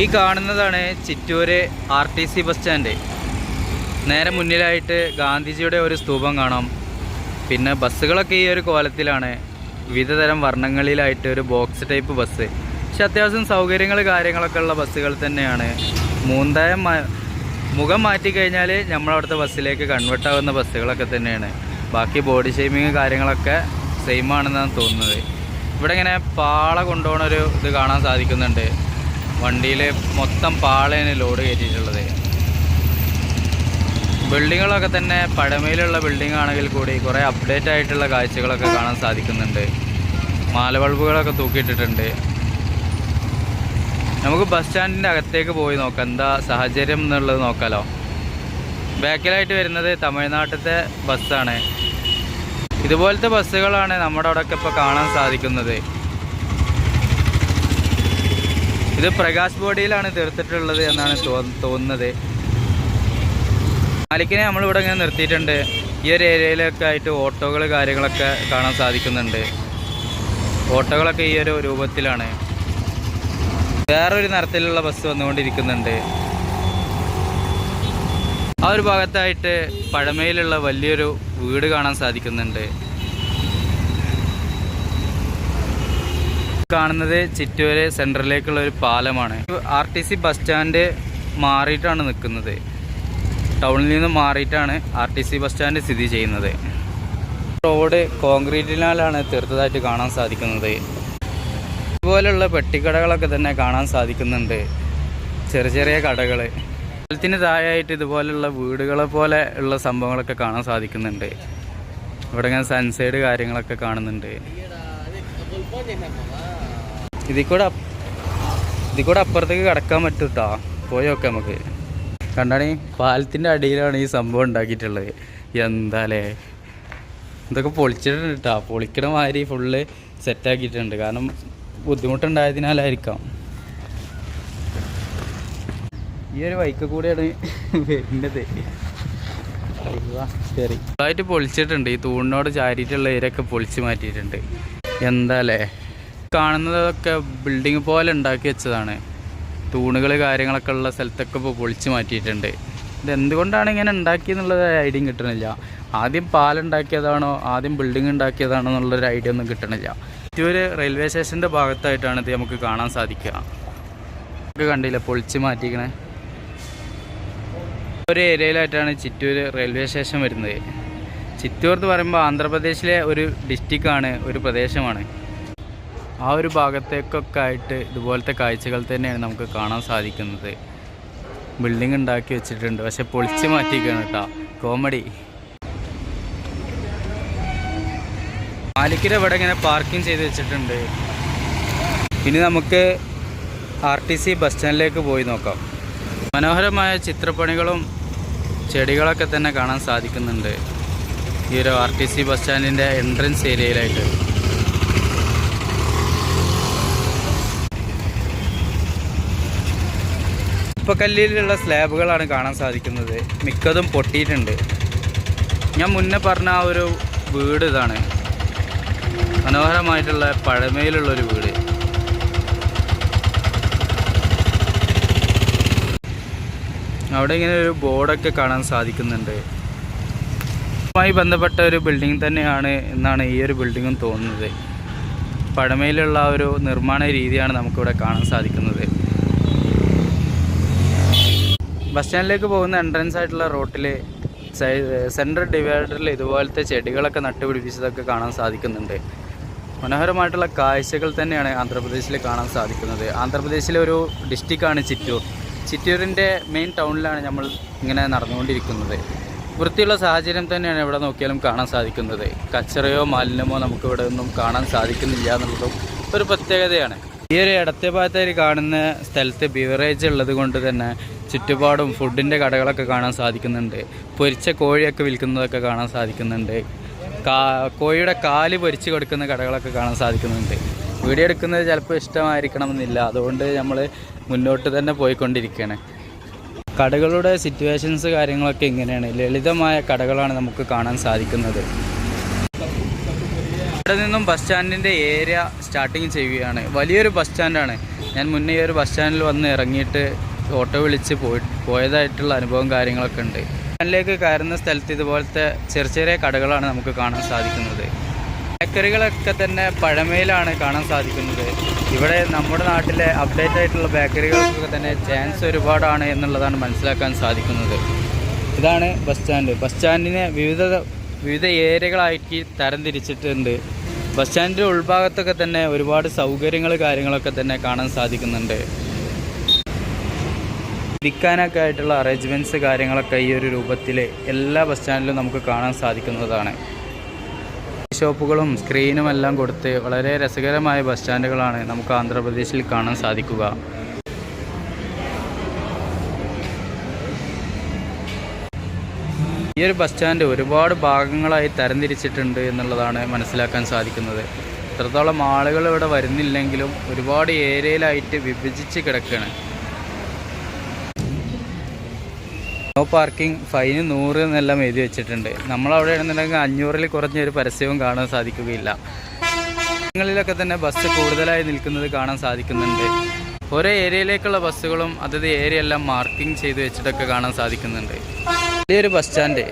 ഈ കാണുന്നതാണ് Chittur R T C bus stand. നേരെ മുന്നിലായിട്ട് ഗാന്ധിജിയുടെ ഒരു സ്തൂപം കാണാം. പിന്നെ ബസ്സുകളൊക്കെ ഈ ഒരു കോലത്തിലാണ്. വിവിധ തരം വർണങ്ങളിലായിട്ട് ഒരു ബോക്സ് ടൈപ്പ് ബസ് പക്ഷെ അത്യാവശ്യം സൗകര്യങ്ങൾ കാര്യങ്ങളൊക്കെ ഉള്ള ബസ്സുകൾ തന്നെയാണ്. മൂന്നായം മുഖം മാറ്റി കഴിഞ്ഞാൽ നമ്മളവിടുത്തെ ബസ്സിലേക്ക് കൺവേർട്ട് ആവുന്ന ബസ്സുകളൊക്കെ തന്നെയാണ്. ബാക്കി ബോഡി ഷേമിങ് കാര്യങ്ങളൊക്കെ സെയിം ആണെന്നാണ് തോന്നുന്നത്. ഇവിടെ ഇങ്ങനെ പാള കൊണ്ടുപോകണ ഒരു ഇത് കാണാൻ സാധിക്കുന്നുണ്ട്. വണ്ടിയിൽ മൊത്തം പാളയാണ് ലോഡ് കയറ്റിയിട്ടുള്ളത് ബിൽഡിങ്ങുകളൊക്കെ തന്നെ പഴമയിലുള്ള ബിൽഡിംഗ് ആണെങ്കിൽ കൂടി കുറേ അപ്ഡേറ്റ് ആയിട്ടുള്ള കാഴ്ചകളൊക്കെ കാണാൻ സാധിക്കുന്നുണ്ട്. മാലബൾബുകളൊക്കെ തൂക്കിയിട്ടിട്ടുണ്ട്. നമുക്ക് ബസ് സ്റ്റാൻഡിന്റെ അകത്തേക്ക് പോയി നോക്കാം. എന്താ സാഹചര്യം എന്നുള്ളത് നോക്കാലോ. ബാക്കിലായിട്ട് വരുന്നത് തമിഴ്നാട്ടിലത്തെ ബസ്സാണ് ഇതുപോലത്തെ ബസ്സുകളാണ് നമ്മുടെ അവിടെയൊക്കെ ഇപ്പോൾ കാണാൻ സാധിക്കുന്നത്. ഇത് പ്രകാശ് ബോഡിയിലാണ് തീർത്തിട്ടുള്ളത് എന്നാണ് തോന്നുന്നത്. മാലിക്കിനെ നമ്മളിവിടെ ഇങ്ങനെ നിർത്തിയിട്ടുണ്ട്. ഈ ഒരു ഏരിയയിലൊക്കെ ആയിട്ട് ഓട്ടോകൾ കാര്യങ്ങളൊക്കെ കാണാൻ സാധിക്കുന്നുണ്ട്. ഓട്ടോകളൊക്കെ ഈ ഒരു രൂപത്തിലാണ്. വേറൊരു നിറത്തിലുള്ള ബസ് വന്നുകൊണ്ടിരിക്കുന്നുണ്ട്. ആ ഒരു ഭാഗത്തായിട്ട് പഴമയിലുള്ള വലിയൊരു വീട് കാണാൻ സാധിക്കുന്നുണ്ട്. കാണുന്നത് ചിറ്റൂര് സെന്ററിലേക്കുള്ള ഒരു പാലമാണ്. R T C bus stand മാറിയിട്ടാണ് നിൽക്കുന്നത്. ടൗണിൽ നിന്ന് മാറിയിട്ടാണ് R T C bus stand സ്ഥിതി ചെയ്യുന്നത്. റോഡ് കോൺക്രീറ്റിനാലാണ് തീർത്തതായിട്ട് കാണാൻ സാധിക്കുന്നത്. ഇതുപോലുള്ള പെട്ടിക്കടകളൊക്കെ തന്നെ കാണാൻ സാധിക്കുന്നുണ്ട്. ചെറിയ ചെറിയ കടകൾ. സ്ഥലത്തിന് താഴെയായിട്ട് ഇതുപോലുള്ള വീടുകളെ പോലെ ഉള്ള സംഭവങ്ങളൊക്കെ കാണാൻ സാധിക്കുന്നുണ്ട്. ഇവിടെ ഇങ്ങനെ സൺസൈഡ് കാര്യങ്ങളൊക്കെ കാണുന്നുണ്ട്. ഇതിൽ കൂടെ ഇതിൽ കൂടെ അപ്പുറത്തേക്ക് കിടക്കാൻ പറ്റും കേട്ടോ പോയി നോക്കാം നമുക്ക്. കണ്ടാണി? പാലത്തിന്റെ അടിയിലാണ് ഈ സംഭവം ഉണ്ടാക്കിയിട്ടുള്ളത്. എന്താലേ? ഇതൊക്കെ പൊളിച്ചിട്ടുണ്ട് കേട്ടോ പൊളിക്കണ മാതിരി ഫുള്ള് സെറ്റാക്കിയിട്ടുണ്ട് കാരണം ബുദ്ധിമുട്ടുണ്ടായതിനാലായിരിക്കാം. ഈ ഒരു ബൈക്ക് കൂടെയാണ് വരുന്നത്. ായിട്ട് പൊളിച്ചിട്ടുണ്ട്. ഈ തൂണിനോട് ചാരിയിട്ടുള്ള ഇവരൊക്കെ പൊളിച്ച് മാറ്റിയിട്ടുണ്ട്. എന്താലേ? കാണുന്നതൊക്കെ ബിൽഡിംഗ് പോലെ ഉണ്ടാക്കി വെച്ചതാണ്. തൂണുകൾ കാര്യങ്ങളൊക്കെ ഉള്ള സ്ഥലത്തൊക്കെ ഇപ്പോൾ പൊളിച്ച് മാറ്റിയിട്ടുണ്ട്. ഇത് എന്തുകൊണ്ടാണ് ഇങ്ങനെ ഉണ്ടാക്കിയെന്നുള്ളത് ഐഡിയ കിട്ടണില്ല. ആദ്യം പാലുണ്ടാക്കിയതാണോ ആദ്യം ബിൽഡിംഗ് ഉണ്ടാക്കിയതാണോ എന്നുള്ളൊരു ഐഡിയ ഒന്നും കിട്ടണില്ല. മറ്റൊരു റെയിൽവേ സ്റ്റേഷന്റെ ഭാഗത്തായിട്ടാണ് ഇത് നമുക്ക് കാണാൻ സാധിക്കുക. നമുക്ക് കണ്ടില്ല പൊളിച്ച് മാറ്റിക്കണേ ഒരു ഏരിയയിലായിട്ടാണ് ചിറ്റൂർ റെയിൽവേ സ്റ്റേഷൻ വരുന്നത്. ചിറ്റൂർ എന്ന് പറയുമ്പോൾ ആന്ധ്രാപ്രദേശിലെ ഒരു ഡിസ്ട്രിക്റ്റാണ് ഒരു പ്രദേശമാണ്. ആ ഒരു ഭാഗത്തേക്കൊക്കെ ആയിട്ട് ഇതുപോലത്തെ കാഴ്ചകൾ തന്നെയാണ് നമുക്ക് കാണാൻ സാധിക്കുന്നത്. ബിൽഡിംഗ് ഉണ്ടാക്കി വെച്ചിട്ടുണ്ട്. പക്ഷെ പൊളിച്ച് മാറ്റിയിരിക്കുകയാണ് കേട്ടോ. കോമഡി മാലിക്കിന്റെ ഇവിടെ ഇങ്ങനെ പാർക്കിംഗ് ചെയ്ത് വെച്ചിട്ടുണ്ട്. ഇനി നമുക്ക് ആർ ടി സി ബസ് സ്റ്റാൻഡിലേക്ക് പോയി നോക്കാം. മനോഹരമായ ചിത്രപ്പണികളും ചെടികളൊക്കെ തന്നെ കാണാൻ സാധിക്കുന്നുണ്ട്. ഈ ഒരു ആർ ടി സി ബസ് സ്റ്റാൻഡിന്റെ എൻട്രൻസ് ഏരിയയിലായിട്ട് ഉപ്പക്കല്ലിലുള്ള സ്ലാബുകളാണ് കാണാൻ സാധിക്കുന്നത്. മിക്കതും പൊട്ടിയിട്ടുണ്ട്. ഞാൻ മുന്നേ പറഞ്ഞ ആ ഒരു വീട് ഇതാണ്. മനോഹരമായിട്ടുള്ള പഴമയിലുള്ള ഒരു വീട്. അവിടെ ഇങ്ങനെ ഒരു ബോർഡൊക്കെ കാണാൻ സാധിക്കുന്നുണ്ട്. മായി ബന്ധപ്പെട്ട ഒരു ബിൽഡിംഗ് തന്നെയാണ് എന്നാണ് ഈ ഒരു ബിൽഡിങ്ങും തോന്നുന്നത്. പഴമയിലുള്ള ഒരു നിർമ്മാണ രീതിയാണ് നമുക്കിവിടെ കാണാൻ സാധിക്കുന്നത്. ബസ് സ്റ്റാൻഡിലേക്ക് പോകുന്ന എൻട്രൻസ് ആയിട്ടുള്ള റോട്ടിൽ സെൻട്രൽ ഡിവൈഡറിൽ ഇതുപോലത്തെ ചെടികളൊക്കെ നട്ടുപിടിപ്പിച്ചതൊക്കെ കാണാൻ സാധിക്കുന്നുണ്ട്. മനോഹരമായിട്ടുള്ള കാഴ്ചകൾ തന്നെയാണ് ആന്ധ്രാപ്രദേശിൽ കാണാൻ സാധിക്കുന്നത്. ആന്ധ്രാപ്രദേശിലെ ഒരു ഡിസ്ട്രിക്റ്റാണ് ചിറ്റൂർ. ചിറ്റൂരിന്റെ മെയിൻ ടൗണിലാണ് നമ്മൾ ഇങ്ങനെ നടന്നുകൊണ്ടിരിക്കുന്നത്. വൃത്തിയുള്ള സാഹചര്യം തന്നെയാണ് എവിടെ നോക്കിയാലും കാണാൻ സാധിക്കുന്നത്. കച്ചറയോ മാലിന്യമോ നമുക്കിവിടെ ഒന്നും കാണാൻ സാധിക്കുന്നില്ല എന്നുള്ളതും ഒരു പ്രത്യേകതയാണ്. ഈ ഒരു ഇടത്തെ ഭാഗത്തായി കാണുന്ന സ്ഥലത്ത് ബിവറേജ് ഉള്ളത് കൊണ്ട് തന്നെ ചുറ്റുപാടും ഫുഡിന്റെ കടകളൊക്കെ കാണാൻ സാധിക്കുന്നുണ്ട്. പൊരിച്ച കോഴിയൊക്കെ വിൽക്കുന്നതൊക്കെ കാണാൻ സാധിക്കുന്നുണ്ട്. കാ കോഴിയുടെ കാൽ പൊരിച്ച് കൊടുക്കുന്ന കടകളൊക്കെ കാണാൻ സാധിക്കുന്നുണ്ട്. വീഡിയോ എടുക്കുന്നത് ചിലപ്പോൾ ഇഷ്ടമായിരിക്കണമെന്നില്ല. അതുകൊണ്ട് നമ്മൾ മുന്നോട്ട് തന്നെ പോയിക്കൊണ്ടിരിക്കുകയാണ്. കടകളുടെ സിറ്റുവേഷൻസ് കാര്യങ്ങളൊക്കെ ഇങ്ങനെയാണ്. ലളിതമായ കടകളാണ് നമുക്ക് കാണാൻ സാധിക്കുന്നത്. ഇവിടെ നിന്നും ബസ് സ്റ്റാൻഡിന്റെ ഏരിയ സ്റ്റാർട്ടിങ് ചെയ്യുകയാണ്. വലിയൊരു ബസ് സ്റ്റാൻഡാണ് ഞാൻ മുന്നേ ഒരു ബസ് സ്റ്റാൻഡിൽ വന്ന് ഇറങ്ങിയിട്ട് ഓട്ടോ വിളിച്ച് പോയി പോയതായിട്ടുള്ള അനുഭവം കാര്യങ്ങളൊക്കെ ഉണ്ട്. സ്റ്റാൻഡിലേക്ക് കയറുന്ന സ്ഥലത്ത് ഇതുപോലത്തെ ചെറിയ ചെറിയ കടകളാണ് നമുക്ക് കാണാൻ സാധിക്കുന്നത്. ബേക്കറികളൊക്കെ തന്നെ പഴമയിലാണ് കാണാൻ സാധിക്കുന്നത്. ഇവിടെ നമ്മുടെ നാട്ടിലെ അപ്ഡേറ്റ് ആയിട്ടുള്ള ബേക്കറികൾക്കൊക്കെ തന്നെ ചാൻസ് ഒരുപാടാണ് എന്നുള്ളതാണ് മനസ്സിലാക്കാൻ സാധിക്കുന്നത്. ഇതാണ് ബസ് സ്റ്റാൻഡ് ബസ് സ്റ്റാൻഡിനെ വിവിധ വിവിധ ഏരിയകളാക്കി തരംതിരിച്ചിട്ടുണ്ട്. ബസ് സ്റ്റാൻഡിന്റെ ഉൾഭാഗത്തൊക്കെ തന്നെ ഒരുപാട് സൗകര്യങ്ങൾ കാര്യങ്ങളൊക്കെ തന്നെ കാണാൻ സാധിക്കുന്നുണ്ട്. ഇരിക്കാനൊക്കെ ആയിട്ടുള്ള അറേഞ്ച്മെന്റ്സ് കാര്യങ്ങളൊക്കെ ഈ ഒരു രൂപത്തിൽ എല്ലാ ബസ് സ്റ്റാൻഡിലും നമുക്ക് കാണാൻ സാധിക്കുന്നതാണ്. ഷോപ്പുകളും സ്ക്രീനും എല്ലാം കൊടുത്ത് വളരെ രസകരമായ ബസ് സ്റ്റാൻഡുകളാണ് നമുക്ക് ആന്ധ്രാപ്രദേശിൽ കാണാൻ സാധിക്കുക. ഈ ഒരു ബസ് സ്റ്റാൻഡ് ഒരുപാട് ഭാഗങ്ങളായി തരംതിരിച്ചിട്ടുണ്ട് എന്നുള്ളതാണ് മനസ്സിലാക്കാൻ സാധിക്കുന്നത്. എത്രത്തോളം ആളുകൾ ഇവിടെ വരുന്നില്ലെങ്കിലും ഒരുപാട് ഏരിയയിലായിട്ട് വിഭജിച്ച് കിടക്കുകയാണ് നോ പാർക്കിംഗ് ഫൈൻ നൂറ് എന്നെല്ലാം എഴുതി വെച്ചിട്ടുണ്ട്. നമ്മളവിടെ ആണെന്നുണ്ടെങ്കിൽ അഞ്ഞൂറിൽ കുറഞ്ഞ ഒരു പരസ്യവും കാണാൻ സാധിക്കുകയില്ല. ങ്ങളിലൊക്കെ തന്നെ ബസ് കൂടുതലായി നിൽക്കുന്നത് കാണാൻ സാധിക്കുന്നുണ്ട്. ഓരോ ഏരിയയിലേക്കുള്ള ബസ്സുകളും അതത് ഏരിയ എല്ലാം മാർക്കിംഗ് ചെയ്ത് വെച്ചിട്ടൊക്കെ കാണാൻ സാധിക്കുന്നുണ്ട്. വലിയൊരു ബസ് സ്റ്റാൻഡ്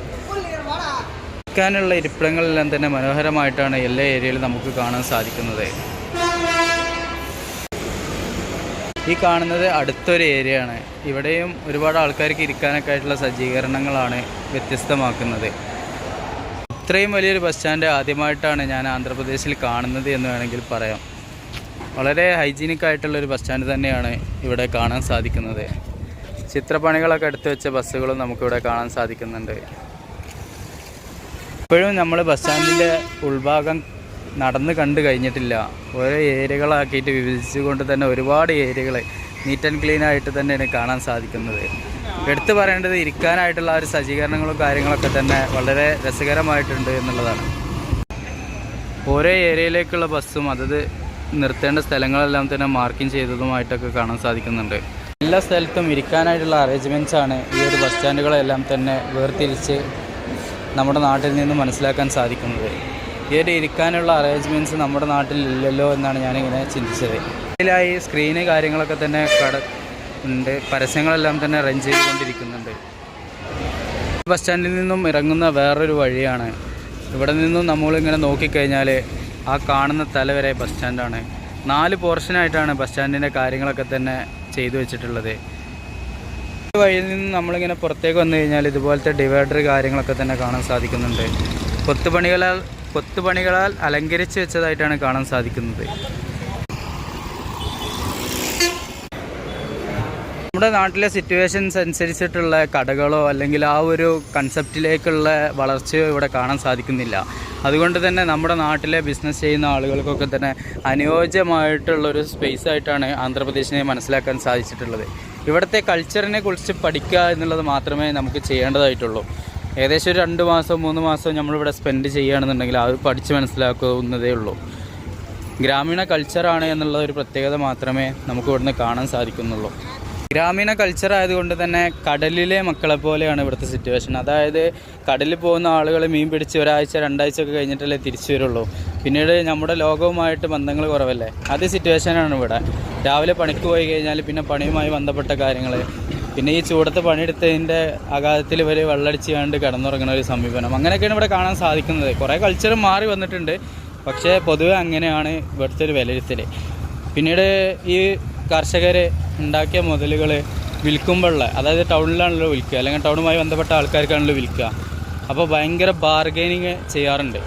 ഇരിക്കാനുള്ള ഇരിപ്പിടങ്ങളെല്ലാം തന്നെ മനോഹരമായിട്ടാണ് എല്ലാ ഏരിയയിലും നമുക്ക് കാണാൻ സാധിക്കുന്നത്. ഈ കാണുന്നത് അടുത്തൊരു ഏരിയ ആണ് ഇവിടെയും ഒരുപാട് ആൾക്കാർക്ക് ഇരിക്കാനൊക്കെ ആയിട്ടുള്ള സജ്ജീകരണങ്ങളാണ് വ്യത്യസ്തമാക്കുന്നത്. ഇത്രയും വലിയൊരു ബസ് സ്റ്റാൻഡ് ആദ്യമായിട്ടാണ് ഞാൻ ആന്ധ്രാപ്രദേശിൽ കാണുന്നത് എന്ന് വേണമെങ്കിൽ പറയാം. വളരെ ഹൈജീനിക് ആയിട്ടുള്ള ഒരു ബസ് സ്റ്റാൻഡ് തന്നെയാണ് ഇവിടെ കാണാൻ സാധിക്കുന്നത്. ചിത്രപ്പണികളൊക്കെ എടുത്തു വെച്ച ബസ്സുകളും നമുക്കിവിടെ കാണാൻ സാധിക്കുന്നുണ്ട്. ഇപ്പോഴും നമ്മൾ ബസ് സ്റ്റാൻഡിന്റെ ഉൾഭാഗം നടന്ന് കണ്ടു കഴിഞ്ഞിട്ടില്ല. ഓരോ ഏരിയകളാക്കിയിട്ട് വിഭജിച്ചുകൊണ്ട് തന്നെ ഒരുപാട് ഏരിയകൾ നീറ്റ് ആൻഡ് ക്ലീൻ ആയിട്ട് തന്നെയാണ് കാണാൻ സാധിക്കുന്നത്. എടുത്തു പറയേണ്ടത് ഇരിക്കാനായിട്ടുള്ള ഒരു സജ്ജീകരണങ്ങളും കാര്യങ്ങളൊക്കെ തന്നെ വളരെ രസകരമായിട്ടുണ്ട് എന്നുള്ളതാണ്. ഓരോ ഏരിയയിലേക്കുള്ള ബസ്സും അതത് നിർത്തേണ്ട സ്ഥലങ്ങളെല്ലാം തന്നെ മാർക്കിംഗ് ചെയ്തതുമായിട്ടൊക്കെ കാണാൻ സാധിക്കുന്നുണ്ട്. എല്ലാ സ്ഥലത്തും ഇരിക്കാനായിട്ടുള്ള അറേഞ്ച്മെന്റ്സ് ആണ് ഈ ഒരു ബസ് സ്റ്റാൻഡുകളെല്ലാം തന്നെ വേർതിരിച്ച് നമ്മുടെ നാട്ടിൽ നിന്ന് മനസ്സിലാക്കാൻ സാധിക്കുന്നത്. ഒരു ഇരിക്കാനുള്ള അറേഞ്ച്മെന്റ്സ് നമ്മുടെ നാട്ടിൽ ഇല്ലല്ലോ എന്നാണ് ഞാനിങ്ങനെ ചിന്തിച്ചത്. ഇതിലായി സ്ക്രീന് കാര്യങ്ങളൊക്കെ തന്നെ കട ഉണ്ട്. പരസ്യങ്ങളെല്ലാം തന്നെ റൺ ചെയ്തുകൊണ്ടിരിക്കുന്നുണ്ട്. ബസ് സ്റ്റാൻഡിൽ നിന്നും ഇറങ്ങുന്ന വേറൊരു വഴിയാണ്. ഇവിടെ നിന്നും നമ്മളിങ്ങനെ നോക്കിക്കഴിഞ്ഞാൽ ആ കാണുന്ന തല വരെ ബസ് സ്റ്റാൻഡാണ് നാല് പോർഷനായിട്ടാണ് ബസ് സ്റ്റാൻഡിന്റെ കാര്യങ്ങളൊക്കെ തന്നെ ചെയ്തു വെച്ചിട്ടുള്ളത്. ഈ വഴിയിൽ നിന്ന് നമ്മളിങ്ങനെ പുറത്തേക്ക് വന്നു കഴിഞ്ഞാൽ ഇതുപോലത്തെ ഡിവൈഡർ കാര്യങ്ങളൊക്കെ തന്നെ കാണാൻ സാധിക്കുന്നുണ്ട്. കൊത്തുപണികളാൽ കൊത്തുപണികളാൽ അലങ്കരിച്ച് വെച്ചതായിട്ടാണ് കാണാൻ സാധിക്കുന്നത്. നമ്മുടെ നാട്ടിലെ സിറ്റുവേഷൻസ് അനുസരിച്ചിട്ടുള്ള കടകളോ അല്ലെങ്കിൽ ആ ഒരു കൺസെപ്റ്റിലേക്കുള്ള വളർച്ചയോ ഇവിടെ കാണാൻ സാധിക്കുന്നില്ല. അതുകൊണ്ട് തന്നെ നമ്മുടെ നാട്ടിലെ ബിസിനസ് ചെയ്യുന്ന ആളുകൾക്കൊക്കെ തന്നെ അനുയോജ്യമായിട്ടുള്ളൊരു സ്പേസ് ആയിട്ടാണ് ആന്ധ്രാപ്രദേശിനെ മനസ്സിലാക്കാൻ സാധിച്ചിട്ടുള്ളത്. ഇവിടുത്തെ കൾച്ചറിനെ കുറിച്ച് പഠിക്കുക എന്നുള്ളത് മാത്രമേ നമുക്ക് ചെയ്യേണ്ടതായിട്ടുള്ളൂ. ഏകദേശം ഒരു രണ്ട് മാസം മൂന്ന് മാസം നമ്മളിവിടെ സ്പെൻഡ് ചെയ്യുകയാണെന്നുണ്ടെങ്കിൽ അത് പഠിച്ച് മനസ്സിലാക്കുന്നതേ ഉള്ളൂ. ഗ്രാമീണ കൾച്ചറാണ് എന്നുള്ള ഒരു പ്രത്യേകത മാത്രമേ നമുക്ക് ഇവിടുന്ന് കാണാൻ സാധിക്കുന്നുള്ളൂ. ഗ്രാമീണ കൾച്ചർ ആയതുകൊണ്ട് തന്നെ കടലിലെ മക്കളെ പോലെയാണ് ഇവിടുത്തെ സിറ്റുവേഷൻ അതായത് കടലിൽ പോകുന്ന ആളുകൾ മീൻ പിടിച്ച് ഒരാഴ്ച രണ്ടാഴ്ച ഒക്കെ കഴിഞ്ഞിട്ടല്ലേ തിരിച്ചു വരുള്ളൂ. പിന്നീട് നമ്മുടെ ലോകവുമായിട്ട് ബന്ധങ്ങൾ കുറവല്ലേ? അത് സിറ്റുവേഷനാണ് ഇവിടെ. രാവിലെ പണിക്ക് പോയി കഴിഞ്ഞാൽ പിന്നെ പണിയുമായി ബന്ധപ്പെട്ട കാര്യങ്ങൾ പിന്നെ ഈ ചൂടത്ത് പണിയെടുത്തതിന്റെ ആഘാതത്തിൽ ഇവർ വെള്ളടിച്ച് കണ്ട് കിടന്നുറങ്ങുന്ന ഒരു സമീപനം. അങ്ങനെയൊക്കെയാണ് ഇവിടെ കാണാൻ സാധിക്കുന്നത്. കുറേ കൾച്ചർ മാറി വന്നിട്ടുണ്ട്. പക്ഷേ പൊതുവെ അങ്ങനെയാണ് ഇവിടുത്തെ ഒരു വിലയിരുത്തൽ പിന്നീട് ഈ കർഷകർ ഉണ്ടാക്കിയ മുതലുകൾ വിൽക്കുമ്പോഴുള്ള അതായത് ടൗണിലാണല്ലോ വിൽക്കുക അല്ലെങ്കിൽ ടൗണുമായി ബന്ധപ്പെട്ട ആൾക്കാർക്കാണല്ലോ വിൽക്കുക അപ്പോൾ ഭയങ്കര ബാർഗൈനിങ് ചെയ്യാറുണ്ട്.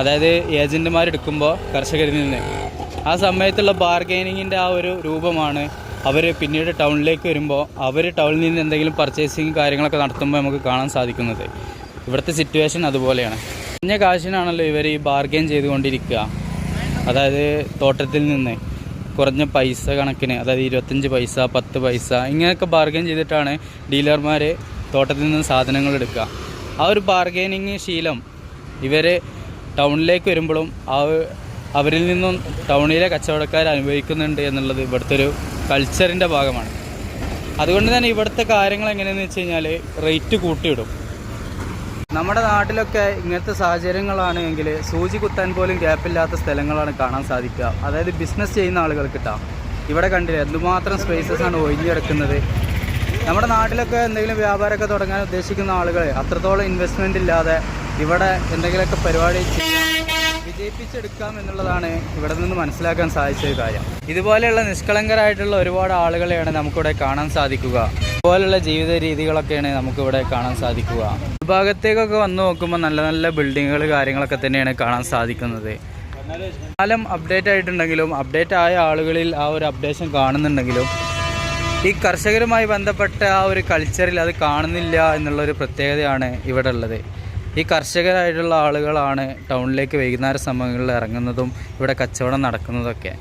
അതായത് ഏജന്റുമാരെടുക്കുമ്പോൾ കർഷകരിൽ നിന്ന്. ആ സമയത്തുള്ള ബാർഗൈനിങ്ങിന്റെ ആ ഒരു രൂപമാണ് അവർ പിന്നീട് ടൗണിലേക്ക് വരുമ്പോൾ അവർ ടൗണിൽ നിന്ന് എന്തെങ്കിലും പർച്ചേസിങ് കാര്യങ്ങളൊക്കെ നടത്തുമ്പോൾ നമുക്ക് കാണാൻ സാധിക്കുന്നത്. ഇവിടുത്തെ സിറ്റുവേഷൻ അതുപോലെയാണ്. കുറഞ്ഞ കാശിനാണല്ലോ ഇവർ ഈ ബാർഗെയിൻ ചെയ്തുകൊണ്ടിരിക്കുക. അതായത് തോട്ടത്തിൽ നിന്ന് കുറഞ്ഞ പൈസ കണക്കിന് അതായത് ഇരുപത്തഞ്ച് പൈസ പത്ത് പൈസ ഇങ്ങനെയൊക്കെ ബാർഗെയിൻ ചെയ്തിട്ടാണ് ഡീലർമാർ തോട്ടത്തിൽ നിന്ന് സാധനങ്ങൾ എടുക്കുക. ആ ഒരു ബാർഗെയിനിങ് ശീലം ഇവർ ടൗണിലേക്ക് വരുമ്പോഴും ആ അവരിൽ നിന്നും ടൗണിലെ കച്ചവടക്കാർ അനുഭവിക്കുന്നുണ്ട് എന്നുള്ളത് ഇവിടുത്തെ ഒരു കൾച്ചറിന്റെ ഭാഗമാണ്. അതുകൊണ്ട് തന്നെ ഇവിടുത്തെ കാര്യങ്ങൾ എങ്ങനെയെന്ന് വെച്ച് കഴിഞ്ഞാൽ റേറ്റ് കൂട്ടിയിടും. നമ്മുടെ നാട്ടിലൊക്കെ ഇങ്ങനത്തെ സാഹചര്യങ്ങളാണ് എങ്കിൽ സൂചി കുത്താൻ പോലും ഗ്യാപ്പില്ലാത്ത സ്ഥലങ്ങളാണ് കാണാൻ സാധിക്കുക. അതായത് ബിസിനസ് ചെയ്യുന്ന ആളുകൾക്ക് കിട്ടാം ഇവിടെ കണ്ടില്ല എന്തുമാത്രം സ്പേസസ് ആണ് ഒഴിഞ്ഞു കിടക്കുന്നത് നമ്മുടെ നാട്ടിലൊക്കെ എന്തെങ്കിലും വ്യാപാരമൊക്കെ തുടങ്ങാൻ ഉദ്ദേശിക്കുന്ന ആളുകൾ അത്രത്തോളം ഇൻവെസ്റ്റ്മെന്റ് ഇല്ലാതെ ഇവിടെ എന്തെങ്കിലുമൊക്കെ പരിപാടി ചെയ്യാൻ വിജയിപ്പിച്ചെടുക്കാം എന്നുള്ളതാണ് ഇവിടെ നിന്ന് മനസ്സിലാക്കാൻ സാധിച്ച കാര്യം. ഇതുപോലെയുള്ള നിഷ്കളങ്കരായിട്ടുള്ള ഒരുപാട് ആളുകളെയാണ് നമുക്കിവിടെ കാണാൻ സാധിക്കുക. ഇതുപോലെയുള്ള ജീവിത രീതികളൊക്കെയാണ് നമുക്കിവിടെ കാണാൻ സാധിക്കുക. വിഭാഗത്തേക്കൊക്കെ വന്നു നോക്കുമ്പോൾ നല്ല നല്ല ബിൽഡിങ്ങുകൾ കാര്യങ്ങളൊക്കെ തന്നെയാണ് കാണാൻ സാധിക്കുന്നത്. കാലം അപ്ഡേറ്റ് ആയിട്ടുണ്ടെങ്കിലും അപ്ഡേറ്റ് ആയ ആളുകളിൽ ആ ഒരു അപ്ഡേഷൻ കാണുന്നുണ്ടെങ്കിലും ഈ കർഷകരുമായി ബന്ധപ്പെട്ട ആ ഒരു കൾച്ചറിൽ അത് കാണുന്നില്ല എന്നുള്ളൊരു പ്രത്യേകതയാണ് ഇവിടെ ഉള്ളത്. ഈ കർഷകരായിട്ടുള്ള ആളുകളാണ് ടൗണിലേക്ക് വൈകുന്നേര സമയങ്ങളിൽ ഇറങ്ങുന്നതും ഇവിടെ കച്ചവടം നടക്കുന്നതൊക്കെ.